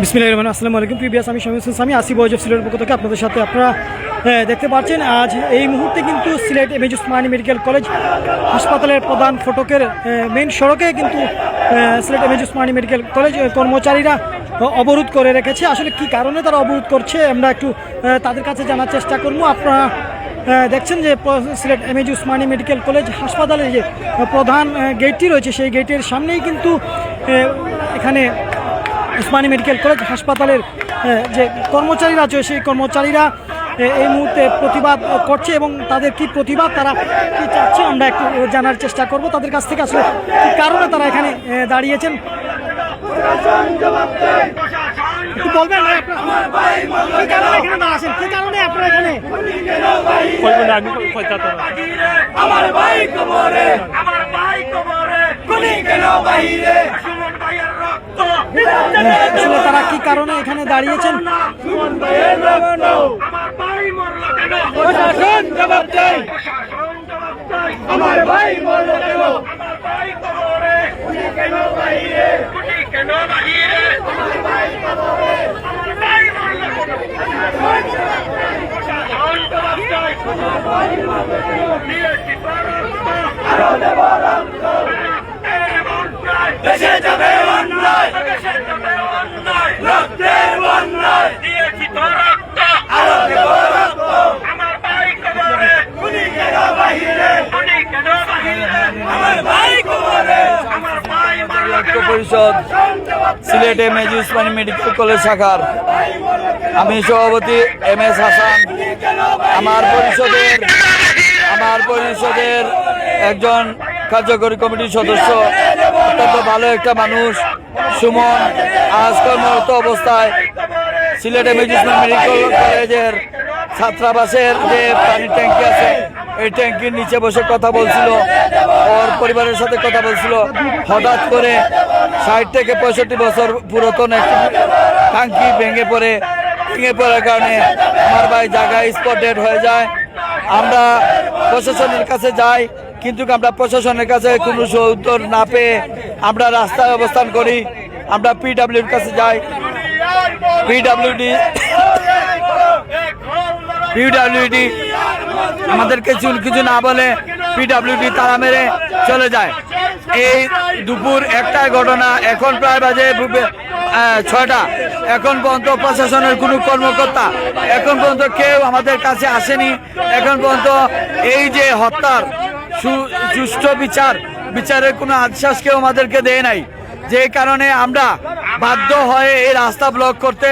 বিসমিল্লাহির রহমানির রহিম। আসসালামু আলাইকুম প্রিভিয়াস আমি শামীম হোসেন সামি, আসিফ ওয়াজব সিলেটের পক্ষ থেকে আপনাদের সাথে আপনারা দেখতে পাচ্ছেন, আজ এই মুহূর্তে কিন্তু Sylhet M AG Osmani medical college হাসপাতালের প্রধান ফটকের মেইন সড়কে কিন্তু Sylhet M AG Osmani medical college কর্মচারীরা অবরোধ করে রেখেছে আসলে কি কারণে তারা অবরোধ করছে, আমরা একটু তাদের কাছে জানার চেষ্টা করব আপনারা দেখছেন যে Sylhet M AG Osmani medical college হাসপাতালে যে প্রধান গেটটি রয়েছে, সেই গেটের সামনেই কিন্তু এখানে উসমানী মেডিকেল কলেজ হাসপাতালের যে কর্মচারীরা আছে সেই কর্মচারীরা এই মুহূর্তে প্রতিবাদ করছে এবং তাদের কি প্রতিবাদ তারা কি চাচ্ছে আমরা একটু জানার চেষ্টা করব। তাদের কাছ থেকে আসলে কি কারণে তারা এখানে দাঁড়িয়েছেন? একটু বলবেন ভাই কি কারণে এখানে দাঁড়াচ্ছেন? কি কারণে আপনারা এখানে? আমার ভাই কবরে আমার ভাই কবরে গুলি কেন বাইরে? সুমন ভাইয়ের রক্ত আসলে তারা কি কারণে এখানে দাঁড়িয়েছেন? আমার ভাই মরলো কেন প্রশাসন জবাব দেয় প্রশাসন জবাব দেয় আমার ভাই মরলো কেন? আমার ভাই কবরে গুলি কেন বাইরে গুলি কেন বাইরে আমার ভাই কবরে আমার ভাই মরলো কেন প্রশাসন জবাব দেয় আমার ভাই মরলো কেন দিয়েছি রক্ত আরও দেব রক্ত দেশে যাবে অন্যায় দেশে যাবে অন্যায় রক্তের বন্যায় দিয়েছি তো রক্ত আরও দেব রক্ত আমার ভাই কবরে গুলি কেন বাহিরে গুলি কেন বাহিরে আমার ভাই কবরে আমার ভাই মারলো ঐক্য পরিষদ, Sylhet M AG Osmani medical college শাখার। আমি সভাপতি এম এস হাসান। আমার পরিষদের আমার পরিষদের একজন কার্যকরী কমিটির সদস্য, অত্যন্ত ভালো একটা মানুষ, সুমন। আজ কর্মরত অবস্থায় Sylhet M AG Osmani medical কলেজের ছাত্রাবাসের যে পানির ট্যাঙ্কি আছে এই ট্যাঙ্কির নিচে বসে কথা বলছিল, ওর পরিবারের সাথে কথা বলছিল। হঠাৎ করে ষাট থেকে পঁয়ষট্টি বছর পুরাতন একটি ট্যাঙ্কি ভেঙে পড়ে। ভেঙে পড়ার কারণে আমার ভাই জায়গায় স্পটেড হয়ে যায়। আমরা প্রশাসনের কাছে যাই, কিন্তু আমরা প্রশাসনের কাছে কোনো উত্তর না পেয়ে আমরা রাস্তায় অবস্থান করি। আমরা পিডাব্লিউর কাছে যাই। পিডাব্লিউডি পিডাব্লিউডি আমাদেরকে চুল কিছু না বলে পিডাব্লিউডি তারা মেরে চলে যায়। এই দুপুর একটাই ঘটনা, এখন প্রায় বাজে ছয়টা। এখন পর্যন্ত প্রশাসনের কোনো কর্মকর্তা, এখন পর্যন্ত কেউ আমাদের কাছে আসেনি। এখন পর্যন্ত এই যে হত্যার সুষ্ঠু বিচার, বিচারের কোনো আশ্বাস কেউ আমাদেরকে দেয় নাই। যে কারণে আমরা বাধ্য হয়ে এই রাস্তা ব্লক করতে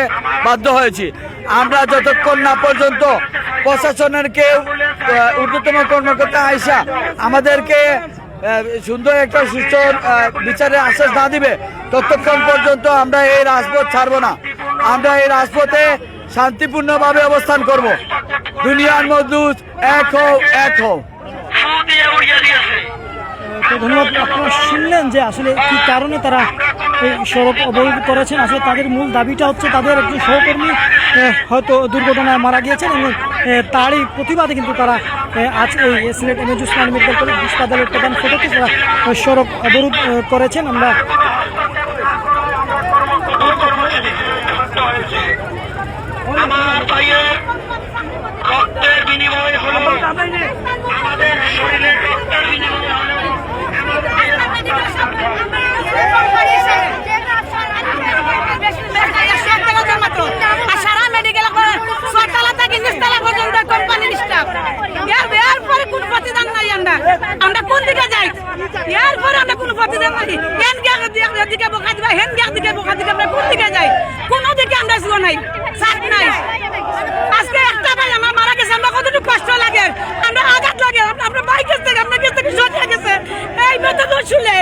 বাধ্য হয়েছি। আমরা যতক্ষণ না পর্যন্ত প্রশাসনের কেউ আহ, ঊর্ধ্বতম কর্মকর্তা আইসা আমাদেরকে সুন্দর একটা সুস্থ বিচারের আশ্বাস না দিবে ততক্ষণ পর্যন্ত আমরা এই রাজপথ ছাড়বো না। আমরা এই রাজপথে শান্তিপূর্ণভাবে অবস্থান করব। দুনিয়ার মজদুর এক হও এক তো ধন্যবাদ আপনারা শুনলেন যে আসলে কি কারণে তারা সড়ক অবরোধ করেছেন। আসলে তাদের মূল দাবিটা হচ্ছে তাদের একজন সহকর্মী হয়তো দুর্ঘটনায় মারা গিয়েছেন এবং তারই প্রতিবাদে কিন্তু তারা আজ এই সিলেট এমএজ মেডিকেল কলেজ হাসপাতালের প্রধান ফটকে তারা সড়ক অবরোধ করেছেন। আমার ভাইয়ের রক্তের বিনিময় হলো আমাদের শরীরের রক্তের বিনিময় হলো আমার ভাইয়ের সারা মেডিকেল ছতলা থেকে নিচতলা পর্যন্ত কোম্পানির স্টাফ এর এর পরে কোনো প্রতিদান নাই আমরা। আমরা কোন দিকে যাই? এর পরে আমরা কোনো প্রতিদান নাই। হেন গিয়ে দিকে বোকা দিবা, হেন গিয়ে দিকে বোকা দিকে আমরা কোন দিকে যাই? কোনো দিকে আমরা শুনো নাই। সাথ নাই। আজকে একটা ভাই আমার মারা গেছে, আমরা কতটুকু কষ্ট লাগে? আমরা আঘাত লাগে। আমরা- বাইক থেকে আমরা গেছে কি সরিয়ে গেছে। এই বেতন শুলে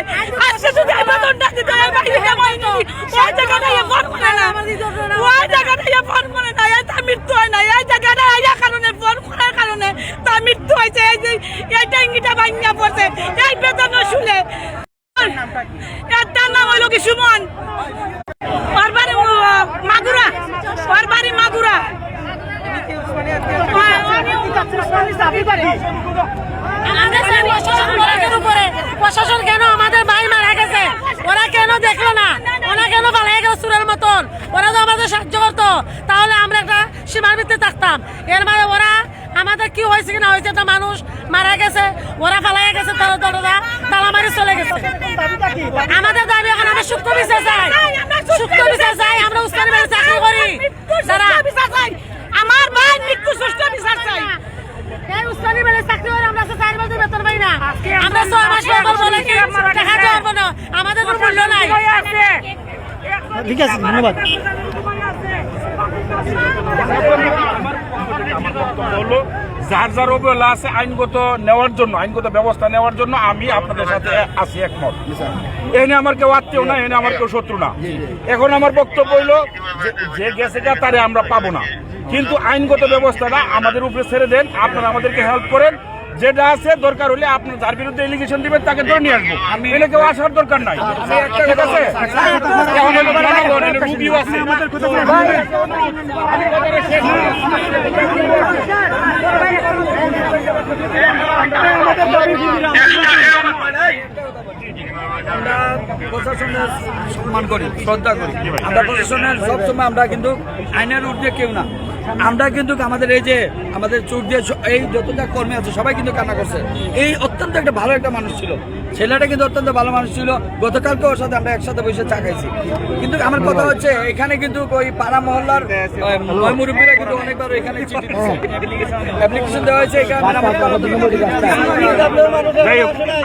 আজকে যদি এই বেতনটা দিতে এই ভাই দিতে পারিনি ওই জায়গাটা ইয়ে ফোন করে না ওই জায়গাটা ইয়ে ফোন করে না এই তার মৃত্যু হয় না এই জায়গাটা এই কারণে ফোন করার কারণে তার মৃত্যু হয়েছে, এই যে, এই ট্যাঙ্গিটা ভাঙিয়া পড়ছে। এই বেতন শুলে। এর নাম হইল কি সুমন? ওর মাগুরা। ওর মাগুরা। করে। প্রশাসন কেন আমাদের ভাই মারা গেছে? ওরা কেন দেখল না? ওরা কেন পালাই গেল মতন? তাহলে আমরা একটা সীমার ভিত্তি থাকতাম। এর মানে ওরা আমাদের কি হয়েছে কি না হয়েছে একটা মানুষ মারা গেছে ওরা পালাই গেছে তারা তারা তালা মারি চলে গেছে আমাদের দাবি এখন আমরা সূক্ষ্ম বিচার চাই সূক্ষ্ম বিচার চাই আমরা উস্তানি বাড়ি চাকরি করি আমার ভাই মৃত্যু সুষ্ঠু বিচার চাই উস্তানি বেলে চাকরি করে আমরা আজকে চার মাসের বেতন পাই না আমরা ছয় মাস পর বলব টাকা দেওয়া না আমাদের কোনো মূল্য নাই ঠিক আছে ধন্যবাদ হলো যার যার অবহেলা আছে আইনগত নেওয়ার জন্য, আইনগত ব্যবস্থা নেওয়ার জন্য আমি আপনাদের সাথে আছি একমত। এনে আমার কেউ আত্মীয় না, এনে আমার কেউ শত্রু না। এখন আমার বক্তব্য হইল, যে- গেছে যা তারে আমরা পাবো না। কিন্তু আইনগত ব্যবস্থাটা আমাদের উপরে ছেড়ে দেন, আপনারা আমাদেরকে হেল্প করেন। যেটা আছে দরকার হলে আপনি যার বিরুদ্ধে এলিগেশন দিবেন তাকে ধরে নিয়ে আসব। এনে কেউ আসার দরকার নাই। ঠিক আছে? রুগীও আছে। আমরা প্রশাসনের সম্মান করি শ্রদ্ধা করি আমরা প্রশাসনের সবসময় আমরা কিন্তু আইনের ঊর্ধ্বে কেউ না। আমরা কিন্তু আমাদের এই যে আমাদের চোখ দিয়ে এই যতটা কর্মী আছে সবাই কিন্তু কান্না করছে। এই অত্যন্ত একটা ভালো একটা মানুষ ছিল। ছেলেটা কিন্তু অত্যন্ত ভালো মানুষ ছিল। গতকালকে ওর সাথে আমরা একসাথে বসে চা খাইছি। কিন্তু আমার কথা হচ্ছে এখানে কিন্তু ওই পাড়া মহল্লার মুরব্বীরা কিন্তু অনেকবার এখানে অ্যাপ্লিকেশন দেওয়া হয়েছে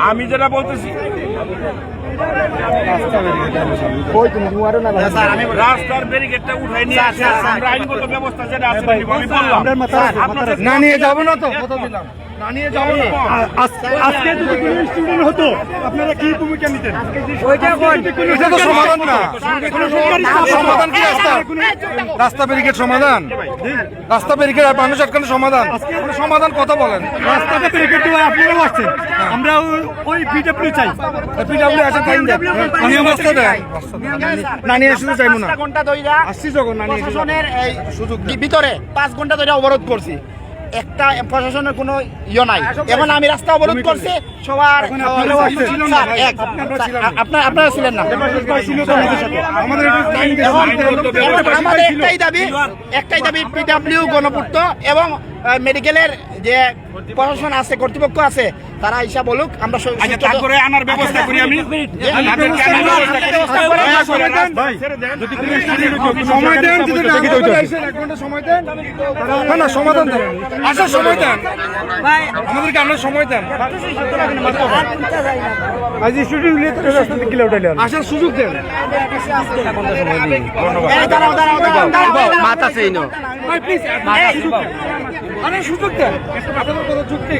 আমি যেটা বলতেছি রাস্তার ব্যারিকেডটা উঠাই নিয়ে আসে। আমরা আইনগত ব্যবস্থা যেটা আছে না নিয়ে যাব না তো? কথা দিলাম। আজকে যদি কোনো স্টুডেন্ট হতো আপনারা কি ভূমিকা নিতেন? সমাধান না। সমাধান কি রাস্তা রাস্তা ব্যারিকেড সমাধান? রাস্তা ব্যারিকেড আর মানুষ আটকানো সমাধান? সমাধান কথা বলেন। রাস্তাতে ব্যারিকেড দেওয়া আপনারাও আসছেন আমরা ওই- ওই বিডব্লিউ চাই। পিডাব্লিউ আছে টাইম দেন আমি রাস্তা দেন। না নিয়ে আসতে চাইব না। ঘণ্টা ধইরা আসছি যখন না নিয়ে প্রশাসনের এই ভিতরে পাঁচ ঘণ্টা ধরে অবরোধ করছি। একটা প্রশাসনের কোনো ইয়ে নাই। এখন আমি রাস্তা অবরোধ করছি সবার আপনারা আপনার ছিলেন না। আমাদের একটাই দাবি একটাই দাবি পিডাব্লিউ গণপূর্ত এবং মেডিকেলের যে প্রশাসন আছে কর্তৃপক্ষ আছে তারা হিসাব বলুক আমরা সু- আচ্ছা তারপরে আনার ব্যবস্থা করি আমি। আনার সমাধান দেন আসার সময় দেন। আমাদেরকে আপনার সময় দেন। আজ আসার সুযোগ দেন। এই, দাঁড়াও দাঁড়াও দাঁড়াও দাঁড়াও মাথা সেই নো আরে সুযোগ দেন। আপনাদের কথা যুক্তি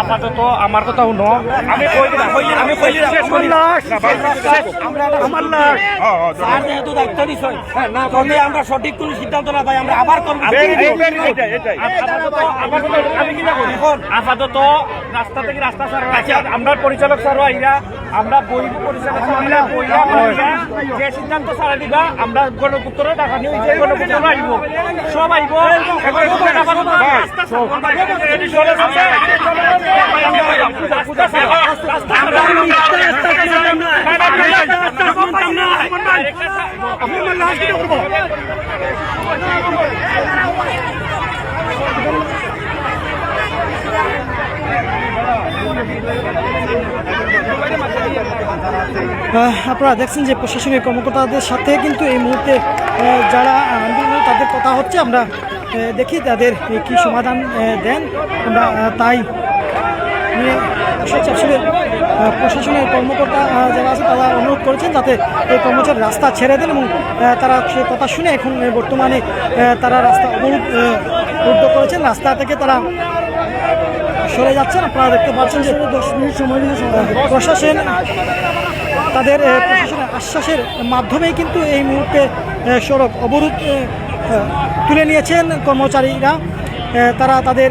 আপাতত আমার কথা শুনো আমি কই দিলাম আমি কই দিলাম শেষ করি আমার লাশ। যেহেতু দায়িত্ব নিশ্চয়। না করলে আমরা সঠিক কোনো সিদ্ধান্ত না পাই আমরা আবার করব। আপাতত আপাতত আমি কি দেখো এখন আপাতত রাস্তা থেকে রাস্তা সারা আছে আমরা পরিচালক স্যার আইরা আমরা বই পরিচালক স্যার যে সিদ্ধান্ত সারা দিবা আমরা গণপুত্র টাকা নিয়ে যে গণপুত্র আইব সব আইব। এখন আপাতত রাস্তা রেডি চলে যাচ্ছে রাস্তা সারা রাস্তা আহ, আপনারা দেখছেন যে প্রশাসনিক কর্মকর্তাদের সাথে কিন্তু এই মুহূর্তে যারা আন্দোলন তাদের কথা হচ্ছে আমরা দেখি তাদের কি সমাধান দেন। আমরা তাই নিয়ে আসলে প্রশাসনের কর্মকর্তা যারা আছে তারা অনুরোধ করেছেন যাতে এই কর্মচারী রাস্তা ছেড়ে দেন এবং তারা সে কথা শুনে এখন বর্তমানে তারা রাস্তা অবরোধ রুদ্ধ করেছেন। রাস্তা থেকে তারা সরে যাচ্ছেন। আপনারা দেখতে পাচ্ছেন যে দশ মিনিট সময় প্রশাসন তাদের প্রশাসনের আশ্বাসের মাধ্যমেই কিন্তু এই মুহূর্তে সড়ক অবরোধ তুলে নিয়েছেন কর্মচারীরা। তারা তাদের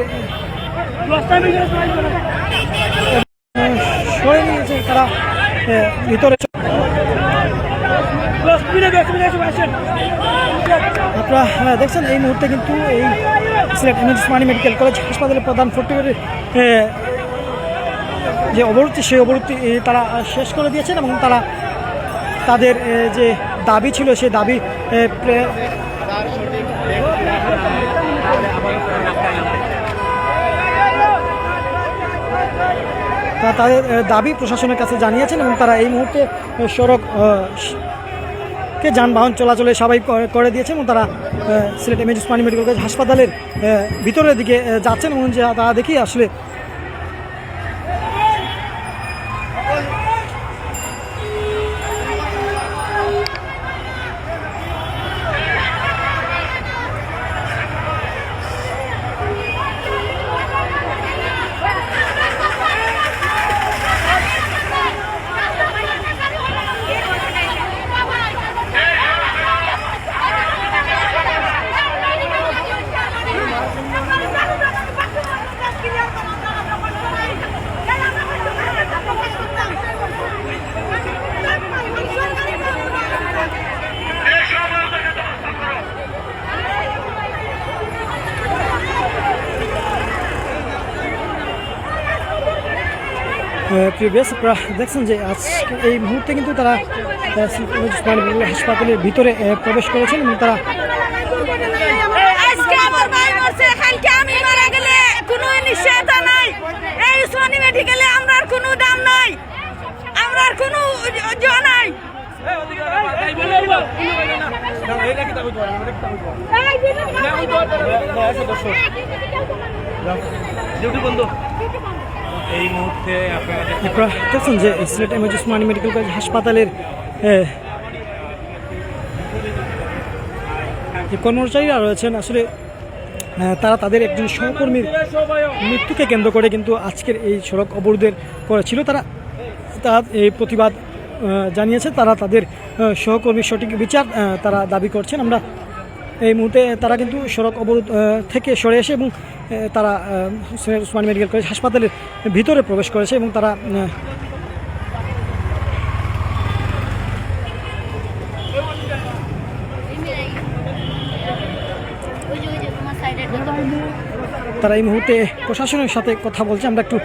সরে নিয়েছে তারা ভিতরে আপনারা হ্যাঁ, দেখছেন এই মুহূর্তে কিন্তু এই সিলেট উসমানী মেডিকেল কলেজ হাসপাতালের প্রধান ফটকের যে অবরোধটি সেই অবরোধটি তারা শেষ করে দিয়েছেন এবং তারা তাদের যে দাবি ছিল সেই দাবি তারা তাদের দাবি প্রশাসনের কাছে জানিয়েছেন এবং তারা এই মুহূর্তে সড়ক কে যানবাহন চলাচলে সবাই করে দিয়েছেন এবং তারা Sylhet M MAG Osmani medical college হাসপাতালের ভিতরের দিকে যাচ্ছেন এবং তারা দেখি আসলে প্রিয় বেশ আপনারা দেখছেন যে আজ এই মুহূর্তে কিন্তু তারা হাসপাতালের ভিতরে প্রবেশ করেছেন এবং তারা আজকে আমার এই মুহূর্তে আপনারা দেখছেন যে Sylhet M AG Osmani medical college হাসপাতালের যে কর্মচারীরা রয়েছেন, আসলে তারা তাদের একজন সহকর্মীর মৃত্যুকে কেন্দ্র করে কিন্তু আজকের এই সড়ক অবরোধের করেছিল তারা তারা এই প্রতিবাদ জানিয়েছে, তারা তাদের সহকর্মীর সঠিক বিচার তারা দাবি করছেন। আমরা এই মুহূর্তে তারা কিন্তু সড়ক অবরোধ থেকে সরে এসে এবং তারা আহ, মেডিকেল কলেজ হাসপাতালের ভিতরে প্রবেশ করেছে এবং তারা তারা এই মুহূর্তে প্রশাসনের সাথে কথা বলছে। আমরা একটু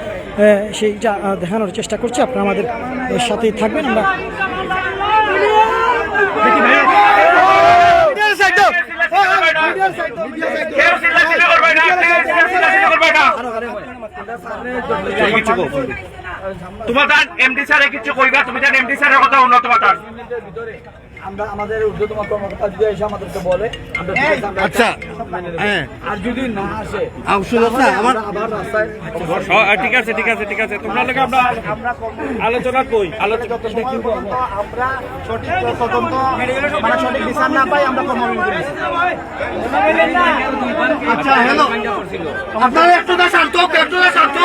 সেইটা দেখানোর চেষ্টা করছি। আপনারা আমাদের সাথেই থাকবেন। আমরা তোমার এমডি স্যারে কিছু কইবা? তুমি জান এমডি স্যারের কথা উন্নত মাতার আমরা আমাদের ঊর্ধ্বতম কর্মকর্তা যদি এসে আমাদেরকে বলে আমরা আমরা আচ্ছা হ্যাঁ। আর যদি না আসে আমার আবার রাস্তায় ঠিক আছে ঠিক আছে ঠিক আছে। তোমরা লোক আমরা আলোচনা কই আলোচনা আমরা সঠিক তদন্ত মানে সঠিক বিচার না পাই আমরা কর্মবিরতি করি। আচ্ছা হ্যালো। আপনারা একটু না শান্ত একটু না শান্ত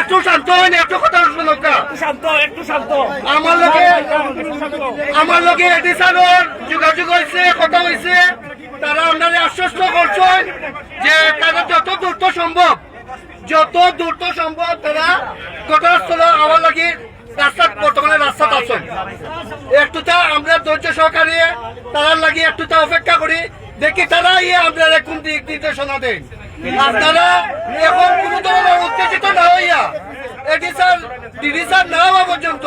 একটু শান্ত হন একটু কথা শুনুন শান্ত একটু শান্ত। আমার লগে আমার লগে এডিশনের যোগাযোগ হয়েছে, কথা হয়েছে। তারা আপনারা আশ্বস্ত করছেন যে তারা যত দ্রুত সম্ভব, যত দ্রুত সম্ভব তারা ঘটনাস্থলে আমার লাগে রাস্তা, বর্তমানে রাস্তাতে আছেন একটুটা আমরা ধৈর্য সহকারে তারার লাগে একটুটা অপেক্ষা করি, দেখি তারা ইয়ে আপনারা কোন দিক এখন কোন ধরনের উত্তেজিত না হইয়া এডিশন ডিভিশন না হওয়া পর্যন্ত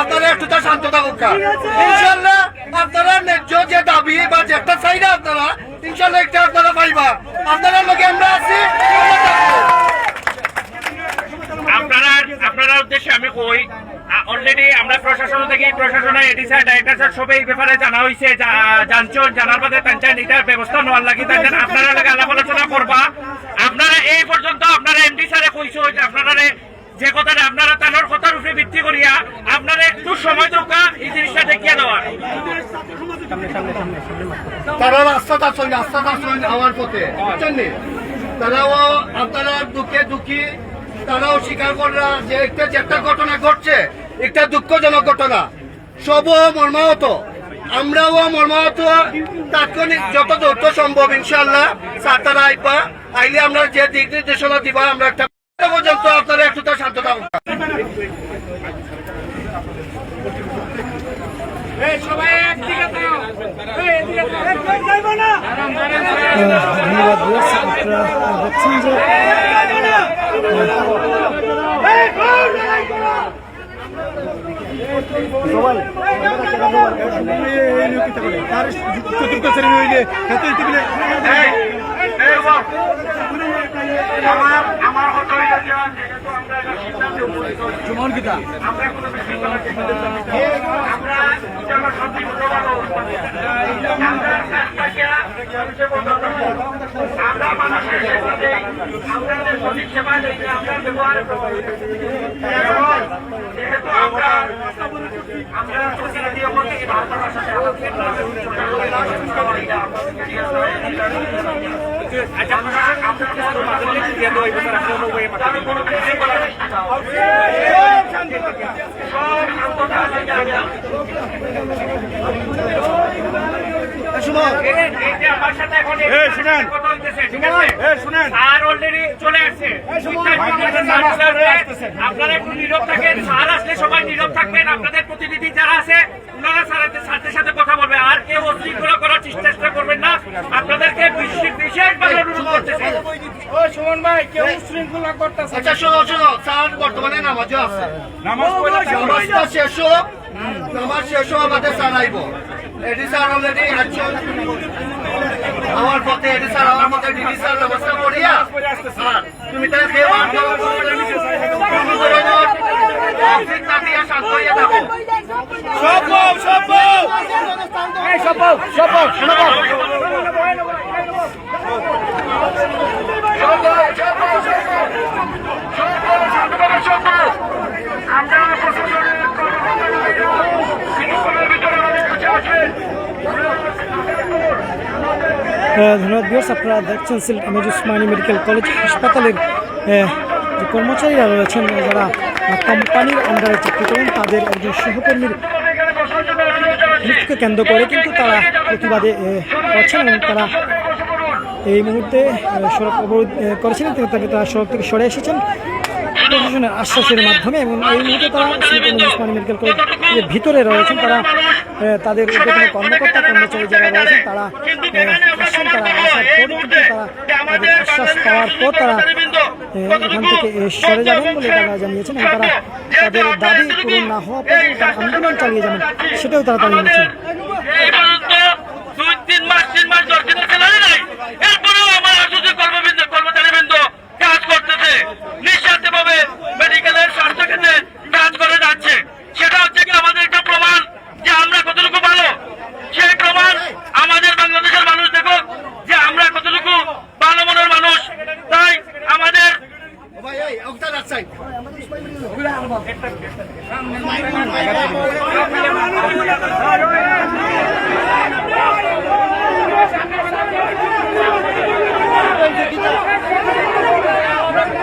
আপনারা একটুটা শান্ত থাকুক। ইনশাল্লাহ আপনারা ন্যায্য যে দাবি বা যে একটা চাইনা আপনারা ইনশাল্লাহ একটা আপনারা পাইবা। আপনারা লোকে আমরা আছি আপনারা আপনারা উদ্দেশ্যে আমি কই অলরেডি আমরা প্রশাসন থেকে এই ব্যাপারে জানা হয়েছে জানছো, জানার বাদে আপনারা এই পর্যন্ত আপনারা এমডি স্যারে কইছো আপনারা যে কথাটা আপনারা তানোর কথার উপরে ভিত্তি করিয়া আপনারা একটু সময় দরকার এই জিনিসটা দেখিয়ে দেওয়ার। তারা রাস্তাটা আছেন রাস্তাটা আছেন আমার পথে তারাও আপনারা দুঃখে দুঃখী, তারাও স্বীকার করা যে একটা যে একটা ঘটনা ঘটছে, একটা দুঃখজনক ঘটনা। সব মর্মাহত। আমরাও মর্মাহত। তাৎক্ষণিক যত দ্রুত সম্ভব ইনশাল্লাহ স্যার তারা আইবা। আইলে আমরা যে দিক নির্দেশনা দিবা, আমরা একটা পর্যন্ত আপনারা একটু তো শান্ত থাকুন সবাই একদিকে দাও এদিকে আহ, ধন্যবাদ দিয়াস আপনারা দেখছেন যে আমার আমার হতো আমরা একটা সিদ্ধান্তে উপনীত হয়েছি। আমরা কোনো বিশৃঙ্খলার সিদ্ধান্ত নিতে চাই না। আমরা এটা আমার শান্তিপূর্ণভাবে অবস্থান মতো রাখি। আমরা মানুষের সেবা আমরা যে সঠিক সেবা দেই আমরা ব্যবহার যেহেতু আমরা আমরা প্রতিনিধি হতে ভারতের সাথে আপনারা একটু নীরব থাকেন স্যার আসলে সবাই নীরব থাকবেন। আপনাদের প্রতিনিধি যারা আছে স্যারের স্যারদের সাথে কথা বলবে। আর কেউ অশৃঙ্খলা করার চেষ্টা করবেন না। আপনাদেরকে বিশেষভাবে অনুরোধ করতেছি আচ্ছা শোনো শোনো স্যার বর্তমানে নামাজও আছে। নামাজটা শেষ হোক। নামাজ শেষ হোক আমাদের স্যার আইব। স্যার অলরেডি অ্যাকশন আমার পথে এডি স্যার আমার মতে ডিডি স্যার নামাজটা পড়িয়া স্যার তুমি তাহলে খেয়ে শান্ত আমরা ধন্যবাদ বিয়ার্স আপনারা দেখছেন Sylhet MAG Osmani medical college হাসপাতালের কর্মচারীরা রয়েছেন, যারা কোম্পানির আন্ডারে চাকরি করেন, তাদের একজন সহকর্মীর এখানে বসার জন্য অনুরোধ জানাচ্ছি মৃত্যুকে কেন্দ্র করে কিন্তু তারা প্রতিবাদে করছেন এবং তারা এই মুহূর্তে সড়ক অবরোধ করেছিলেন তারা সড়ক থেকে সরে এসেছেন। প্রশাসনের আশ্বাসের মাধ্যমে এবং এই মুহূর্তে তারা উসমানী মেডিকেল কলেজের ভিতরে রয়েছেন তারা তাদের উদ্যোগী কর্মকর্তা কর্মচারী যারা রয়েছেন তারা আসছেন তারা আসার পর তারা তাদের আশ্বাস পাওয়ার পর তারা এখান থেকে সরে যাবেন বলে তারা জানিয়েছেন এবং তারা তাদের দাবি পূরণ না হওয়া পর্যন্ত তারা আন্দোলন চালিয়ে যাবেন। সেটাও তারা দাবি নিয়েছেন দুই তিন মাস তিন মাস দশ দিনের স্যালারি নাই এরপরেও আমার আসছে কর্মবৃন্দ কর্মচারীবৃন্দ কাজ করতেছে নিঃস্বার্থভাবে মেডিকেলের স্বাস্থ্য ক্ষেত্রে কাজ করে যাচ্ছে। সেটা হচ্ছে কি আমাদের একটা প্রমাণ যে আমরা কতটুকু ভালো। সেই প্রমাণ আমাদের বাংলাদেশের মানুষ দেখো যে আমরা কতটুকু ভালো মনের মানুষ। তাই আমাদের ভাই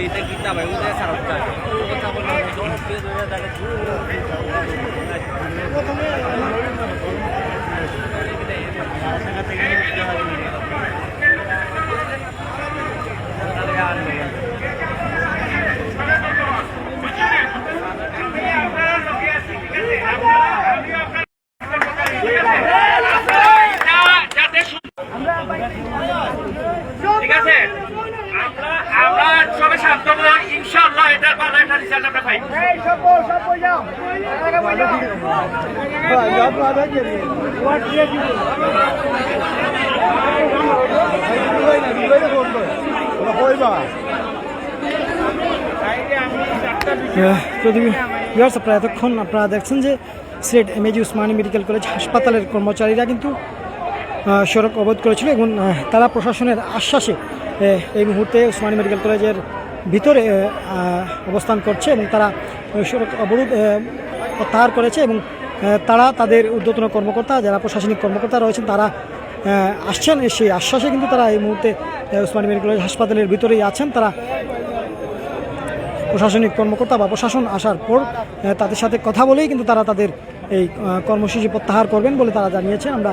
이때 기타 말고 내 사람 없다. 그렇다고 하면 저는 그래도 여자가 Yeah. এটার ভালো একটা রেজাল্ট আমরা পাই। আপনারা এতক্ষণ আপনারা দেখছেন যে Sylhet MAG Osmani medical college হাসপাতালের কর্মচারীরা কিন্তু সড়ক অবরোধ করেছিল এবং তারা প্রশাসনের আশ্বাসে এই মুহূর্তে ওসমানী মেডিকেল কলেজের ভিতরে অবস্থান করছে এবং তারা সড়ক অবরোধ প্রত্যাহার করেছে এবং তারা তাদের ঊর্ধ্বতন কর্মকর্তা, যারা প্রশাসনিক কর্মকর্তা রয়েছেন, তারা আসছেন। সেই আশ্বাসে কিন্তু তারা এই মুহূর্তে ওসমানী মেডিকেল কলেজ হাসপাতালের ভিতরেই আছেন। তারা প্রশাসনিক কর্মকর্তা বা প্রশাসন আসার পর তাদের সাথে কথা বলেই কিন্তু তারা তাদের এই কর্মসূচি প্রত্যাহার করবেন বলে তারা জানিয়েছে আমরা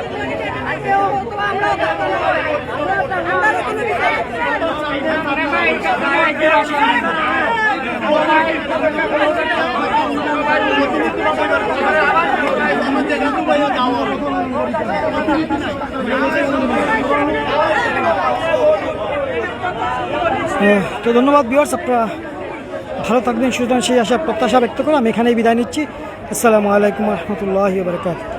তো ধন্যবাদ বিয়ার্স আপনারা ভালো থাকবেন সুতরাং সেই আশা প্রত্যাশা ব্যক্ত করে আমি এখানেই বিদায় নিচ্ছি। আসসালামু আলাইকুম রহমতুল্লাহ বারকাত